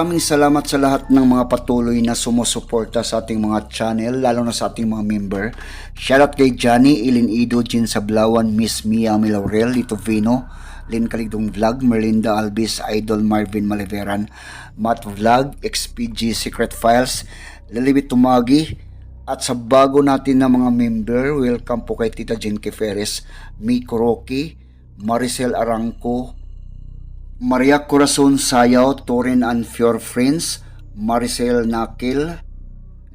Maraming salamat sa lahat ng mga patuloy na sumusuporta sa ating mga channel, lalo na sa ating mga member. Shoutout kay Johnny, Ilin Ido, Jin Sablawan, Miss Mia Milaurel, Lito Vino, Lin Kaligdong Vlog, Merlinda Albis, Idol Marvin Maliveran, Matt Vlog, XPG Secret Files, Lilibit Tumagi, at sa bago natin na mga member, welcome po kay Tita Jen Keferes, Miko Rocky, Maricel Arangco, Maria Corazon Sayaw, Torin and Fior Friends, Maricel Nakil,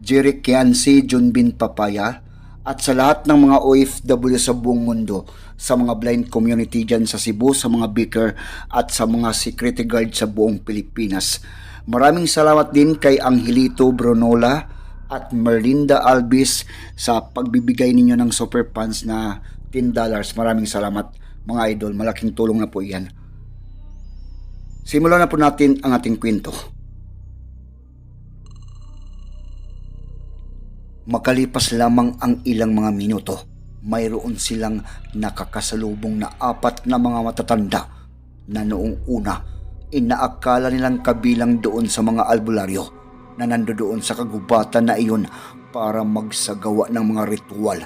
Jerry Kiansi, Junbin Papaya, at sa lahat ng mga OFW sa buong mundo, sa mga blind community dyan sa Cebu, sa mga beaker, at sa mga security guard sa buong Pilipinas. Maraming salamat din kay Angelito Brunola at Merlinda Albis sa pagbibigay ninyo ng super funds na $10. Maraming salamat mga idol, malaking tulong na po iyan. Simulan na po natin ang ating kwento. Makalipas lamang ang ilang mga minuto, mayroon silang nakakasalubong na apat na mga matatanda na noong una, inaakala nilang kabilang doon sa mga albularyo na nandoon sa kagubatan na iyon para magsagawa ng mga ritual.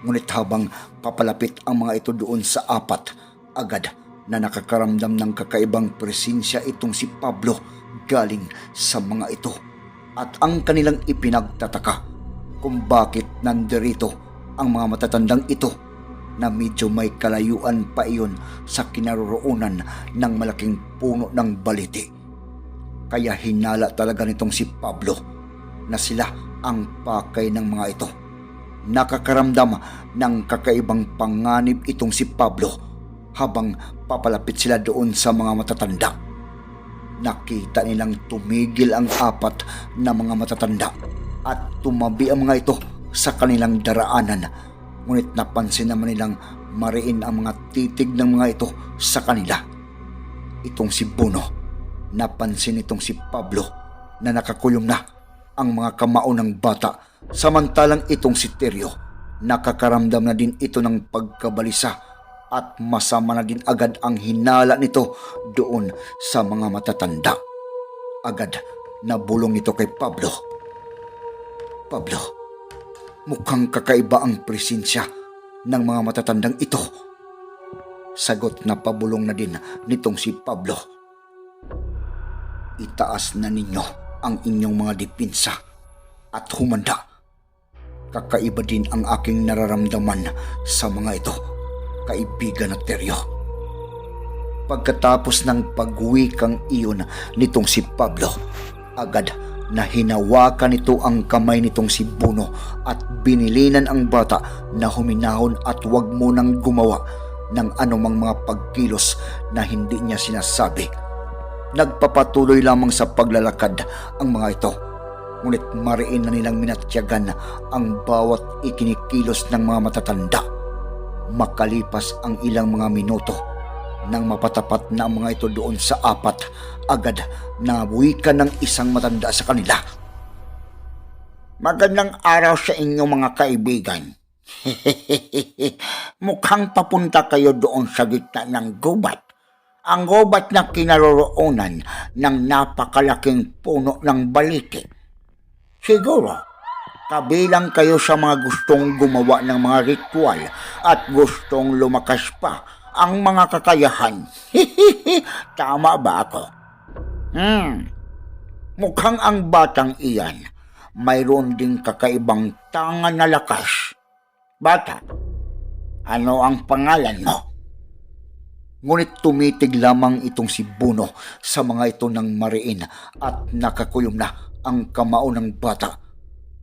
Ngunit habang papalapit ang mga ito doon sa apat, agad na nakakaramdam ng kakaibang presensya itong si Pablo galing sa mga ito. At ang kanilang ipinagtataka kung bakit nandirito ang mga matatandang ito na medyo may kalayuan pa iyon sa kinaroroonan ng malaking puno ng baliti. Kaya hinala talaga nitong si Pablo na sila ang pakay ng mga ito. Nakakaramdam ng kakaibang panganib itong si Pablo habang papalapit sila doon sa mga matatanda. Nakita nilang tumigil ang apat na mga matatanda at tumabi ang mga ito sa kanilang daraanan. Ngunit napansin naman nilang mariin ang mga titig ng mga ito sa kanila. Itong si Bono, napansin itong si Pablo na nakakulong na ang mga kamao ng bata samantalang itong si Teryo nakakaramdam na din ito ng pagkabalisa at masama na din agad ang hinala nito doon sa mga matatanda. Agad nabulong ito kay Pablo. Pablo, mukhang kakaiba ang presensya ng mga matatandang ito. Sagot na pabulong na din nitong si Pablo. Itaas na ninyo ang inyong mga dipinsa at humanda. Kakaiba din ang aking nararamdaman sa mga ito, kaibigan at teryo. Pagkatapos ng pagwikang iyon nitong si Pablo, agad na hinawakan nito ang kamay nitong si Buno at binilinan ang bata na huminahon at huwag munang gumawa ng anumang mga pagkilos na hindi niya sinasabi. Nagpapatuloy lamang sa paglalakad ang mga ito. Ngunit mariin na nilang minatyagan ang bawat ikinikilos ng mga matatanda. Makalipas ang ilang mga minuto, nang mapatapat na ang mga ito doon sa apat, agad na wika ng isang matanda sa kanila. Magandang araw sa inyo mga kaibigan. Mukhang papunta kayo doon sa gitna ng gubat. Ang gubat na kinaroroonan ng napakalaking puno ng baliti. Siguro, kabilang kayo sa mga gustong gumawa ng mga ritual at gustong lumakas pa ang mga kakayahan. Tama ba ako? Hmm. Mukhang ang batang iyan mayroon ding kakaibang tangan na lakas. Bata, ano ang pangalan mo? Ngunit tumitig lamang itong si Buno sa mga ito ng mariin at nakakulong na ang kamao ng bata.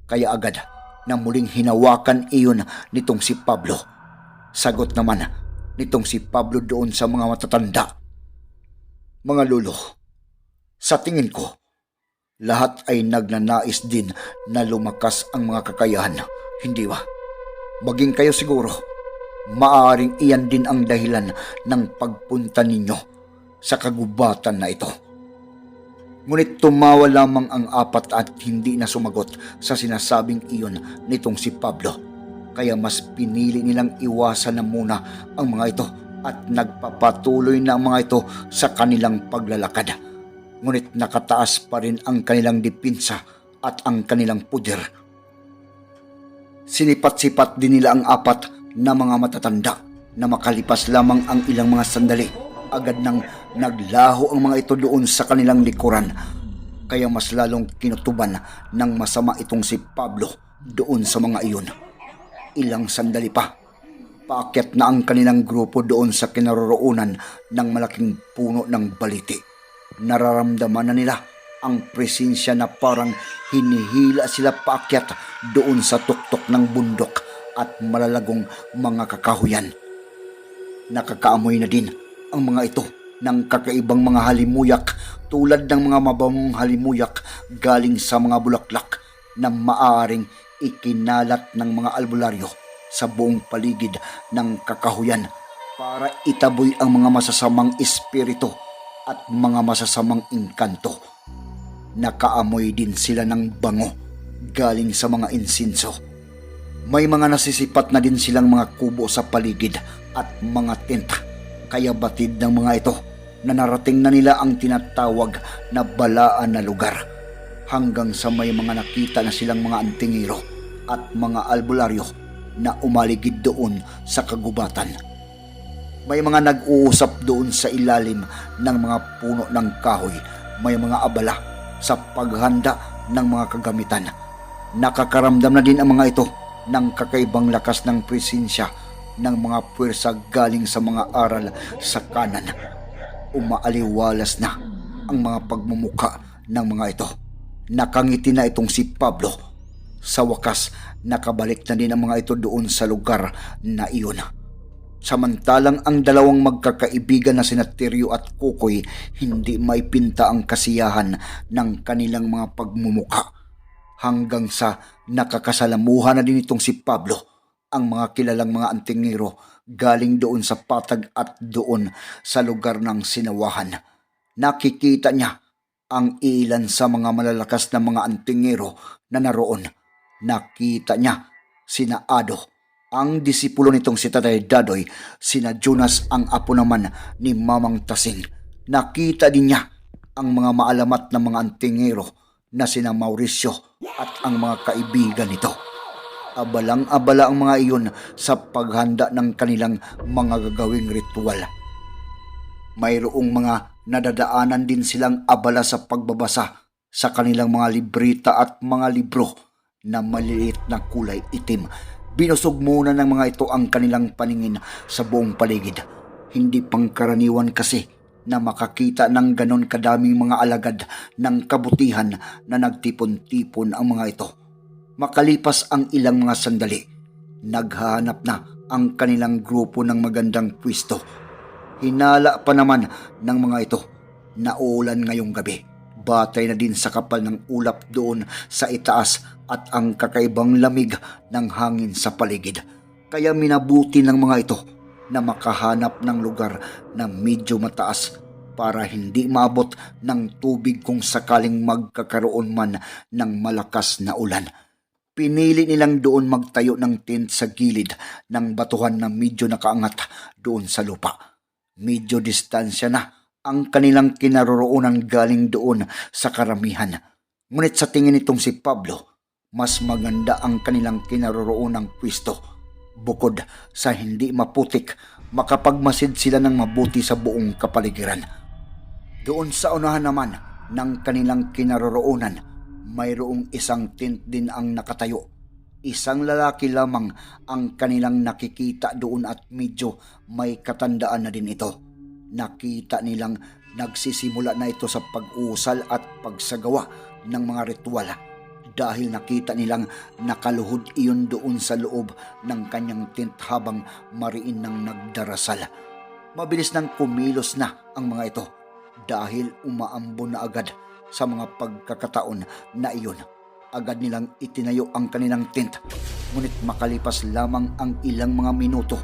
Kaya agad na muling hinawakan iyon nitong si Pablo. Sagot naman nitong si Pablo doon sa mga matatanda. Mga lulo, sa tingin ko, lahat ay nagnanais din na lumakas ang mga kakayahan. Hindi ba? Maging kayo siguro, maaring iyan din ang dahilan ng pagpunta ninyo sa kagubatan na ito. Ngunit tumawa lamang ang apat at hindi na sumagot sa sinasabing iyon nitong si Pablo. Kaya mas pinili nilang iwasan na muna ang mga ito at nagpapatuloy na ang mga ito sa kanilang paglalakad. Ngunit nakataas pa rin ang kanilang dipinsa at ang kanilang puder. Sinipat-sipat din nila ang apat na mga matatanda na makalipas lamang ang ilang mga sandali. Agad nang naglaho ang mga ito doon sa kanilang likuran. Kaya mas lalong kinutuban ng masama itong si Pablo doon sa mga iyon. Ilang sandali pa, paakyat na ang kanilang grupo doon sa kinaroroonan ng malaking puno ng baliti. Nararamdaman na nila ang presensya na parang hinihila sila paakyat doon sa tuktok ng bundok at malalagong mga kakahuyan. Nakakaamoy na din ang mga ito ng kakaibang mga halimuyak tulad ng mga mabamong halimuyak galing sa mga bulaklak na maaaring ikinalat ng mga albularyo sa buong paligid ng kakahuyan para itaboy ang mga masasamang espiritu at mga masasamang inkanto. Nakaamoy din sila ng bango galing sa mga insinso. May mga nasisipat na din silang mga kubo sa paligid at mga tenta. Kaya batid ng mga ito na narating na nila ang tinatawag na balaan na lugar. Hanggang sa may mga nakita na silang mga antingero at mga albularyo na umaligid doon sa kagubatan. May mga nag-uusap doon sa ilalim ng mga puno ng kahoy. May mga abala sa paghanda ng mga kagamitan. Nakakaramdam na din ang mga ito ng kakaibang lakas ng presensya ng mga puwersa galing sa mga aral sa kanan. Umaaliwalas na ang mga pagmumuka ng mga ito. Nakangiti na itong si Pablo. Sa wakas, nakabalik na din ang mga ito doon sa lugar na iyon. Samantalang ang dalawang magkakaibigan na sina Teryo at Kukoy hindi may pinta ang kasiyahan ng kanilang mga pagmumuka. Hanggang sa nakakasalamuhan na din itong si Pablo ang mga kilalang mga antingero galing doon sa patag at doon sa lugar ng sinawahan. Nakikita niya ang ilan sa mga malalakas na mga antingero na naroon. Nakita niya sina Ado, ang disipulo nitong si Tatay Dadoy, sina Jonas ang apo naman ni Mamang Tasing. Nakita din niya ang mga maalamat na mga antingero na sina Mauricio at ang mga kaibigan nito. Abalang-abala ang mga iyon sa paghanda ng kanilang mga gagawing ritual. Mayroong mga nadadaanan din silang abala sa pagbabasa sa kanilang mga librita at mga libro na maliliit na kulay itim. Binusog muna ng mga ito ang kanilang paningin sa buong paligid. Hindi pangkaraniwan kasi na makakita ng ganon kadaming mga alagad ng kabutihan na nagtipon-tipon ang mga ito. Makalipas ang ilang mga sandali, naghahanap na ang kanilang grupo ng magandang pwisto. Hinala pa naman ng mga ito na ulan ngayong gabi. Batay na din sa kapal ng ulap doon sa itaas at ang kakaibang lamig ng hangin sa paligid. Kaya minabuti ng mga ito na makahanap ng lugar na medyo mataas para hindi maabot ng tubig kung sakaling magkakaroon man ng malakas na ulan. Pinili nilang doon magtayo ng tent sa gilid ng batuhan na medyo nakaangat doon sa lupa. Medyo distansya na ang kanilang kinaroroonan galing doon sa karamihan. Ngunit sa tingin nitong si Pablo, mas maganda ang kanilang kinaroroonang pwisto bukod sa hindi maputik, makapagmasid sila ng mabuti sa buong kapaligiran. Doon sa unahan naman ng kanilang kinaroroonan, mayroong isang tent din ang nakatayo. Isang lalaki lamang ang kanilang nakikita doon at medyo may katandaan na din ito. Nakita nilang nagsisimula na ito sa pag-uusal at pagsagawa ng mga ritual dahil nakita nilang nakaluhod iyon doon sa loob ng kanyang tent habang mariin ng nagdarasal. Mabilis nang kumilos na ang mga ito dahil umaambon na agad sa mga pagkakataon na iyon. Agad nilang itinayo ang kanilang tent. Ngunit makalipas lamang ang ilang mga minuto,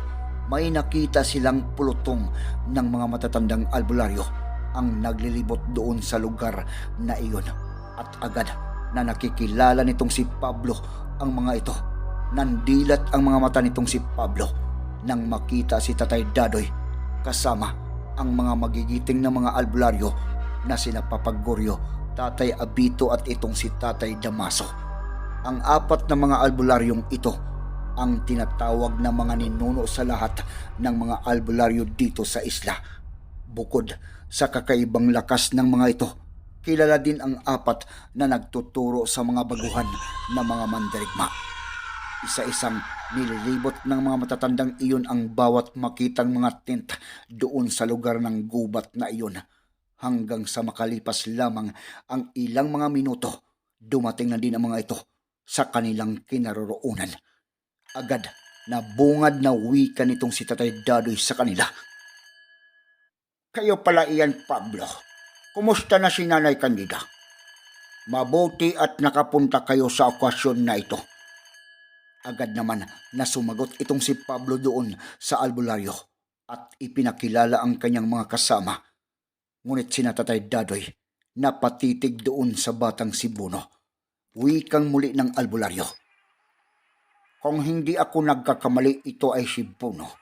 may nakita silang pulutong ng mga matatandang albularyo ang naglilibot doon sa lugar na iyon. At agad na nakikilala nitong si Pablo ang mga ito. Nandilat ang mga mata nitong si Pablo nang makita si Tatay Dadoy kasama ang mga magigiting na mga albularyo na sina Papagoryo, Tatay Abito at itong si Tatay Damaso. Ang apat na mga albularyong ito ang tinatawag na mga ninuno sa lahat ng mga albularyo dito sa isla. Bukod sa kakaibang lakas ng mga ito, kilala din ang apat na nagtuturo sa mga baguhan na mga mandirigma. Isa-isang nililibot ng mga matatandang iyon ang bawat makitang mga tent doon sa lugar ng gubat na iyon. Hanggang sa makalipas lamang ang ilang mga minuto, dumating na din ang mga ito sa kanilang kinaroroonan. Agad na bungad na wika nitong si Tatay Dadoy sa kanila. Kayo pala iyan, Pablo. Kumusta na si Nanay Candida? Mabuti at nakapunta kayo sa okasyon na ito. Agad naman na sumagot itong si Pablo doon sa albularyo at ipinakilala ang kanyang mga kasama. Ngunit si Tatay Dadoy napatitig doon sa batang si Bruno. Wikang muli ng albularyo. Kung hindi ako nagkakamali, ito ay si Bruno.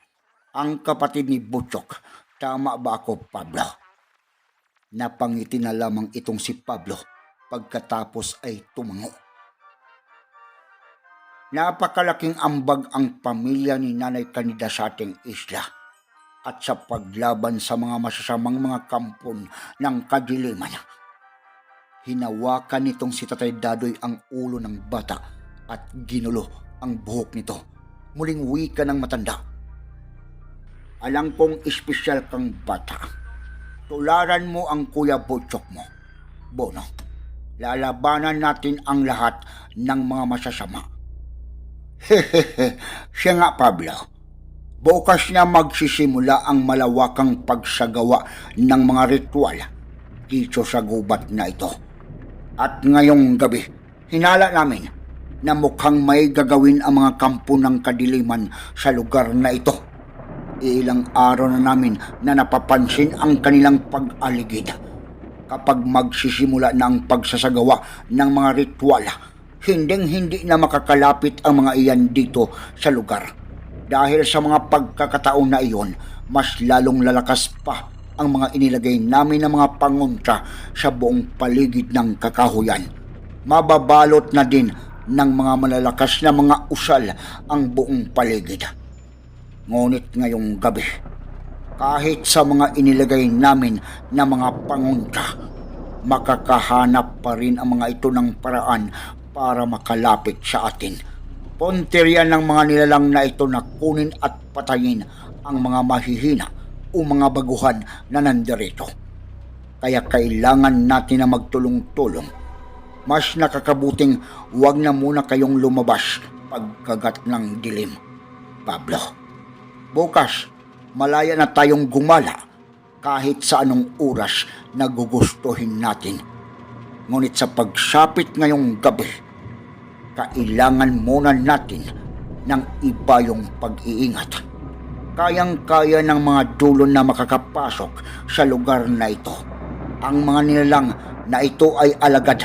Ang kapatid ni Butchok. Tama ba ako, Pablo? Napangiti na lamang itong si Pablo pagkatapos ay tumango. Napakalaking ambag ang pamilya ni Nanay Canida sa ating isla at sa paglaban sa mga masasamang mga kampon ng kadiliman. Hinawakan nitong si Tatay Dadoy ang ulo ng bata at ginulo ang buhok nito. Muling wika ng matanda. Alam kong espesyal kang bata. Tularan mo ang kuya Butchok mo. Bono, lalabanan natin ang lahat ng mga masasama. Hehehe, siya nga Pablo. Bukas na magsisimula ang malawakang pagsagawa ng mga ritual dito sa gubat na ito. At ngayong gabi, hinala namin na mukhang may gagawin ang mga kampo ng kadiliman sa lugar na ito. Ilang araw na namin na napapansin ang kanilang pag-aligid. Kapag magsisimula na ang pagsasagawa ng mga ritual, hinding-hindi na makakalapit ang mga iyan dito sa lugar. Dahil sa mga pagkakataon na iyon, mas lalong lalakas pa ang mga inilagay namin ng mga pangunta sa buong paligid ng kakahuyan. Mababalot na din ng mga malalakas na mga usal ang buong paligid. Ngunit ngayong gabi, kahit sa mga inilagay namin na mga pangunta, makakahanap pa rin ang mga ito ng paraan para makalapit sa atin. Ponterya ng mga nilalang na ito na kunin at patayin ang mga mahihina o mga baguhan na nandirito. Kaya kailangan natin na magtulong-tulong. Mas nakakabuting huwag na muna kayong lumabas pagkagat ng dilim. Pablo, bukas malaya na tayong gumala kahit sa anong oras na gugustuhin natin. Ngunit sa pagsapit ngayong gabi, kailangan muna natin ng iba yung pag-iingat. Kayang-kaya ng mga dulo na makakapasok sa lugar na ito. Ang mga nilalang na ito ay alagad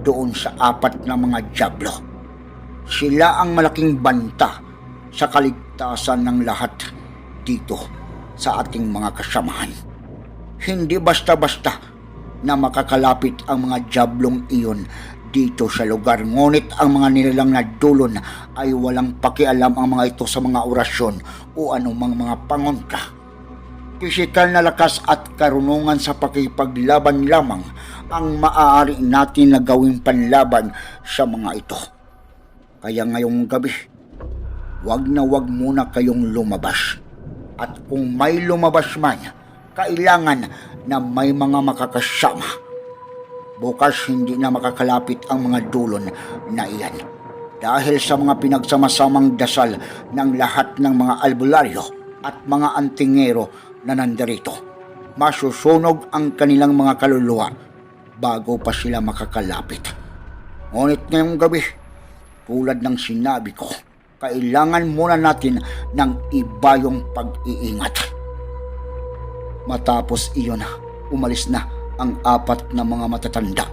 doon sa apat na mga jablo. Sila ang malaking banta sa kaligtasan ng lahat dito sa ating mga kasamahan. Hindi basta-basta na makakalapit ang mga jablong iyon dito sa lugar. Ngunit ang mga nilalang na dulon ay walang pakialam ang mga ito sa mga orasyon o anumang mga pangontra. Pisikal na lakas at karunungan sa pakipaglaban lamang ang maaari natin na gawing panlaban sa mga ito. Kaya ngayong gabi, wag na wag muna kayong lumabas. At kung may lumabas man, kailangan na may mga makakasama. Bukas hindi na makakalapit ang mga dulon na iyan. Dahil sa mga pinagsamasamang dasal ng lahat ng mga albularyo at mga antingero na nandarito. Masusunog ang kanilang mga kaluluwa bago pa sila makakalapit. Ngunit ngayong gabi, tulad ng sinabi ko, kailangan muna natin ng iba yung pag-iingat. Matapos iyon, umalis na ang apat na mga matatanda.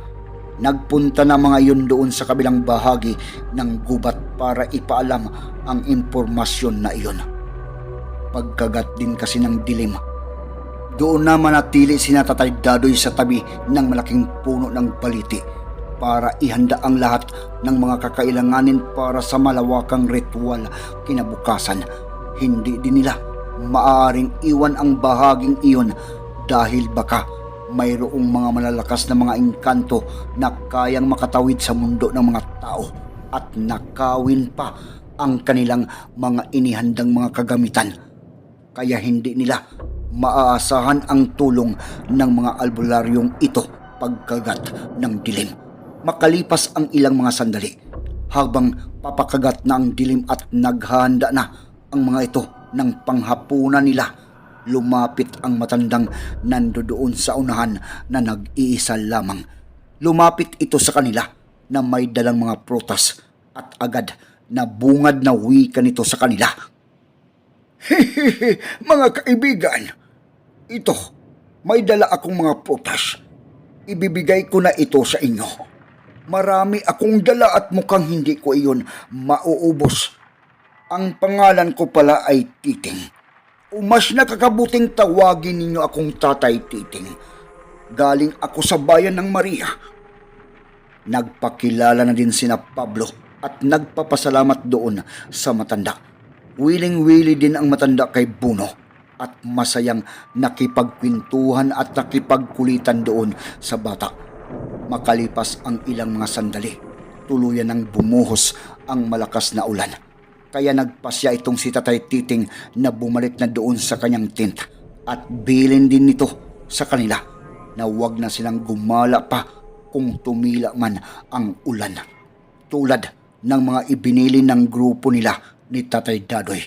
Nagpunta na mga iyon doon sa kabilang bahagi ng gubat para ipaalam ang impormasyon na iyon. Pagkagat din kasi ng dilim, Doon na manatili si Tatay Dadoy sa tabi ng malaking puno ng baliti para ihanda ang lahat ng mga kakailanganin para sa malawakang ritual kinabukasan. Hindi din nila maaaring iwan ang bahaging iyon dahil baka mayroong mga malalakas na mga engkanto na kayang makatawid sa mundo ng mga tao at nakawin pa ang kanilang mga inihandang mga kagamitan kaya hindi nila maaasahan ang tulong ng mga albularyong ito pagkagat ng dilim. Makalipas ang ilang mga sandali, habang papakagat na ang dilim at naghahanda na ang mga ito ng panghapunan nila, lumapit ang matandang nandoon sa unahan na nag-iisa lamang. Lumapit ito sa kanila na may dalang mga prutas at agad na bungad na wika nito sa kanila. Hehehe, mga kaibigan, ito, may dala akong mga prutas. Ibibigay ko na ito sa inyo. Marami akong dala at mukhang hindi ko iyon mauubos. Ang pangalan ko pala ay Titing. Mas nakakabuting tawagin ninyo akong Tatay Titing. Galing ako sa bayan ng Maria. Nagpakilala na din sina Pablo at nagpapasalamat doon sa matanda. Wiling-wili din ang matanda kay Buno at masayang nakipagkwentuhan at nakipagkulitan doon sa bata. Makalipas ang ilang mga sandali, tuluyan ng bumuhos ang malakas na ulan. Kaya nagpasya itong si Tatay Titing na bumalik na doon sa kanyang tent at bilin din nito sa kanila na huwag na silang gumala pa kung tumila man ang ulan. Tulad ng mga ibinili ng grupo nila ni Tatay Dadoy.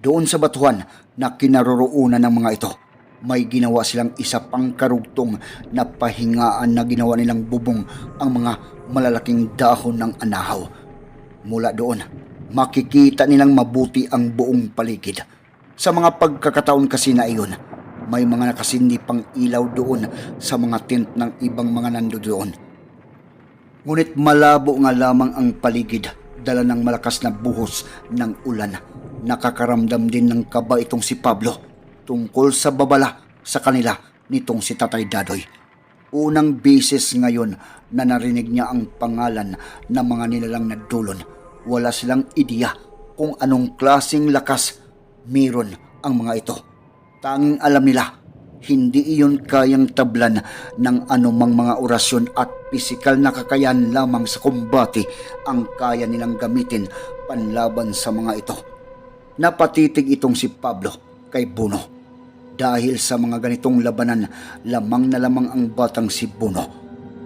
Doon sa batuhan na kinaroroonan ng mga ito, may ginawa silang isa pang karugtong na pahingaan na ginawa nilang bubong ang mga malalaking dahon ng anahaw. Mula doon, makikita nilang mabuti ang buong paligid. Sa mga pagkakataon kasi na iyon, may mga nakasindi pang ilaw doon sa mga tent ng ibang mga nando doon. Ngunit malabo nga lamang ang paligid dala ng malakas na buhos ng ulan. Nakakaramdam din ng kaba itong si Pablo tungkol sa babala sa kanila nitong si Tatay Dadoy. Unang beses ngayon na narinig niya ang pangalan ng mga nilalang na dulon. Wala silang ideya kung anong klasing lakas meron ang mga ito. Tanging alam nila hindi iyon kayang tablan ng anumang mga orasyon at pisikal na kakayan lamang sa kumbati ang kaya nilang gamitin panlaban sa mga ito. Napatitig itong si Pablo kay Buno. Dahil sa mga ganitong labanan, lamang na lamang ang batang si Buno.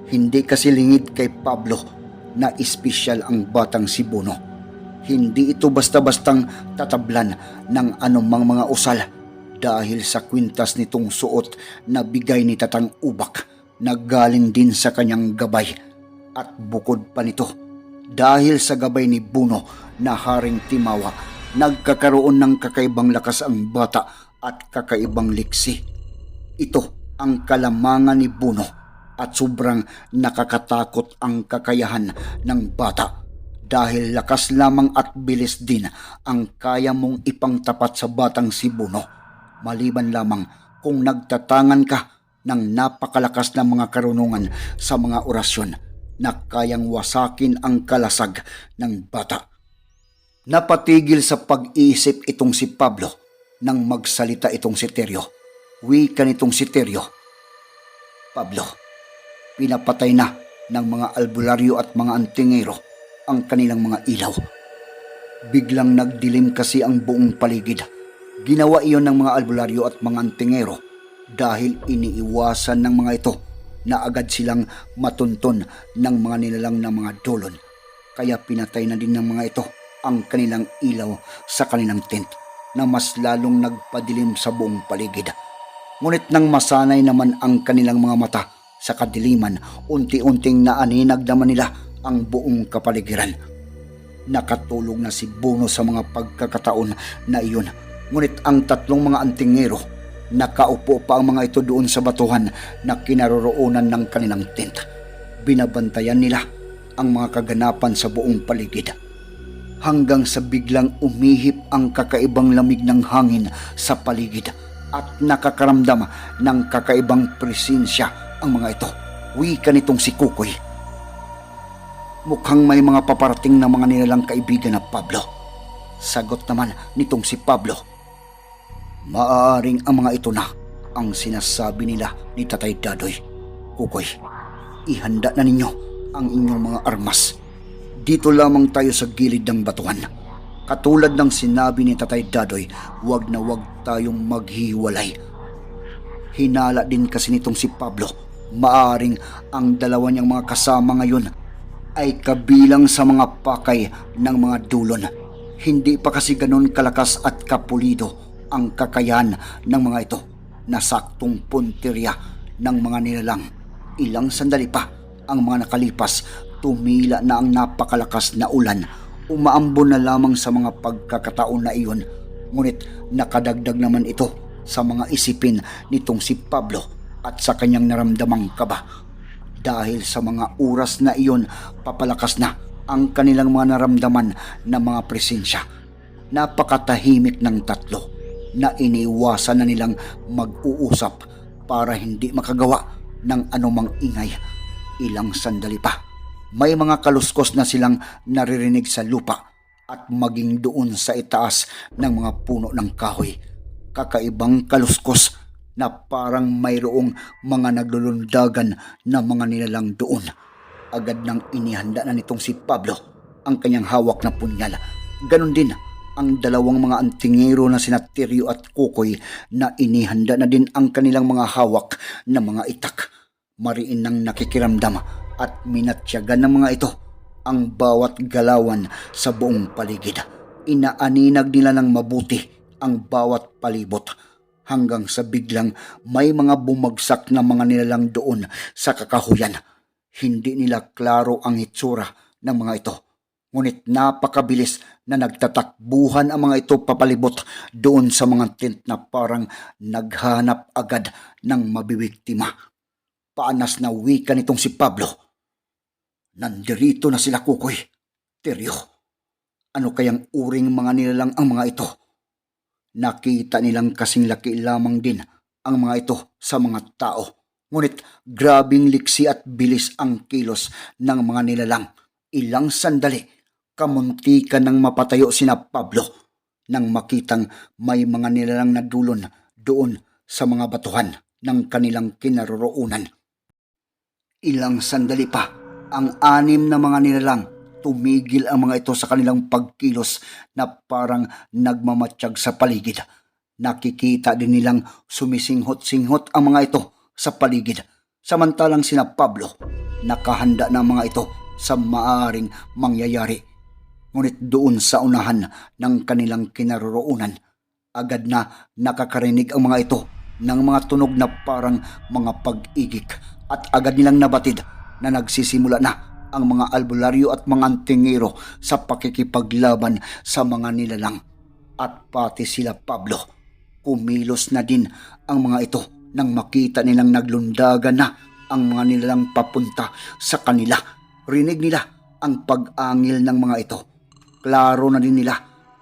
Hindi kasi lingid kay Pablo na espesyal ang batang si Buno. Hindi ito basta-bastang tatablan ng anumang mga usal dahil sa kwintas nitong suot na bigay ni Tatang Ubak na galing din sa kanyang gabay. At bukod pa nito, dahil sa gabay ni Buno na Haring Timawa, nagkakaroon ng kakaibang lakas ang bata at kakaibang liksi. Ito ang kalamangan ni Buno at sobrang nakakatakot ang kakayahan ng bata dahil lakas lamang at bilis din ang kaya mong ipangtapat sa batang si Buno maliban lamang kung nagtatangan ka ng napakalakas na mga karunungan sa mga orasyon na kayang wasakin ang kalasag ng bata. Napatigil sa pag-iisip itong si Pablo nang magsalita itong si Teryo. Wika nitong si Teryo. Pablo, pinapatay na ng mga albularyo at mga antingero ang kanilang mga ilaw. Biglang nagdilim kasi ang buong paligid. Ginawa iyon ng mga albularyo at mga antingero dahil iniiwasan ng mga ito na agad silang matunton ng mga nilalang na mga dolon. Kaya pinatay na din ng mga ito ang kanilang ilaw sa kanilang tent na mas lalong nagpadilim sa buong paligid. Ngunit nang masanay naman ang kanilang mga mata sa kadiliman, unti-unting naaninag naman nila ang buong kapaligiran. Nakatulong na si Bono sa mga pagkakataon na iyon. Ngunit ang tatlong mga antingero, nakaupo pa ang mga ito doon sa batuhan na kinaroroonan ng kanilang tent. Binabantayan nila ang mga kaganapan sa buong paligid. Hanggang sa biglang umihip ang kakaibang lamig ng hangin sa paligid at nakakaramdam ng kakaibang presensya ang mga ito. Wika nitong si Kukoy. Mukhang may mga paparating na mga nilalang kaibigan na Pablo. Sagot naman nitong si Pablo. Maaaring ang mga ito na ang sinasabi nila ni Tatay Dadoy. Kukoy, ihanda na ninyo ang inyong mga armas. Dito lamang tayo sa gilid ng batuhan. Katulad ng sinabi ni Tatay Dadoy, huwag na huwag tayong maghiwalay. Hinala din kasi nitong si Pablo. Maaring ang dalawa niyang mga kasama ngayon ay kabilang sa mga pakay ng mga dulon. Hindi pa kasi ganun kalakas at kapulido ang kakayahan ng mga ito na saktong puntirya ng mga nilalang. Ilang sandali pa ang mga nakalipas, tumila na ang napakalakas na ulan. Umaambon na lamang sa mga pagkakataon na iyon. Ngunit nakadagdag naman ito sa mga isipin nitong si Pablo at sa kanyang naramdamang kaba. Dahil sa mga oras na iyon, papalakas na ang kanilang mga naramdaman na mga presensya. Napakatahimik ng tatlo na iniiwasan na nilang mag-uusap para hindi makagawa ng anumang ingay. Ilang sandali pa, may mga kaluskos na silang naririnig sa lupa at maging doon sa itaas ng mga puno ng kahoy. Kakaibang kaluskos na parang mayroong mga naglulundagan na mga nilalang doon. Agad nang inihanda na nitong si Pablo ang kanyang hawak na punyal. Ganon din ang dalawang mga antingero na sina at Kukoy na inihanda na din ang kanilang mga hawak na mga itak. Mariin nang nakikiramdam at minatsyagan ng mga ito ang bawat galawan sa buong paligid. Inaaninag nila ng mabuti ang bawat palibot hanggang sa biglang may mga bumagsak na mga nilalang doon sa kakahuyan. Hindi nila klaro ang hitsura ng mga ito. Ngunit napakabilis na nagtatakbuhan ang mga ito papalibot doon sa mga tent na parang naghanap agad ng mabibiktima. Paanas na wika nitong si Pablo. Nandirito na sila kukoy. Teryo, ano kayang uring mga nilalang ang mga ito? Nakita nilang kasing laki lamang din ang mga ito sa mga tao. Ngunit grabing liksi at bilis ang kilos ng mga nilalang. Ilang sandali, kamunti ka nang mapatayo sina Pablo nang makitang may mga nilalang na dulon doon sa mga batuhan ng kanilang kinaroroonan. Ilang sandali pa, ang anim na mga nilalang tumigil ang mga ito sa kanilang pagkilos na parang nagmamatsyag sa paligid. Nakikita din nilang sumisinghot-singhot ang mga ito sa paligid. Samantalang sina Pablo, nakahanda na mga ito sa maaring mangyayari. Ngunit doon sa unahan ng kanilang kinaroroonan, agad na nakakarinig ang mga ito ng mga tunog na parang mga pag-igik at agad nilang nabatid na nagsisimula na ang mga albularyo at mga antingero sa pakikipaglaban sa mga nilalang. At pati sila Pablo, kumilos na din ang mga ito nang makita nilang naglundagan na ang mga nilalang papunta sa kanila. Rinig nila ang pag-angil ng mga ito. Klaro na din nila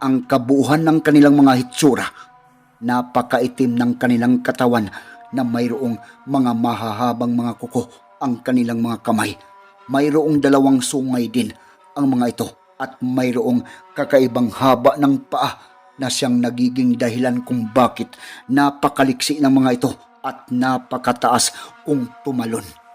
ang kabuuhan ng kanilang mga hitsura. Napakaitim ng kanilang katawan na mayroong mga mahahabang mga kuko ang kanilang mga kamay. Mayroong dalawang sungay din ang mga ito at mayroong kakaibang haba ng paa na siyang nagiging dahilan kung bakit napakaliksi ng mga ito at napakataas kung tumalon.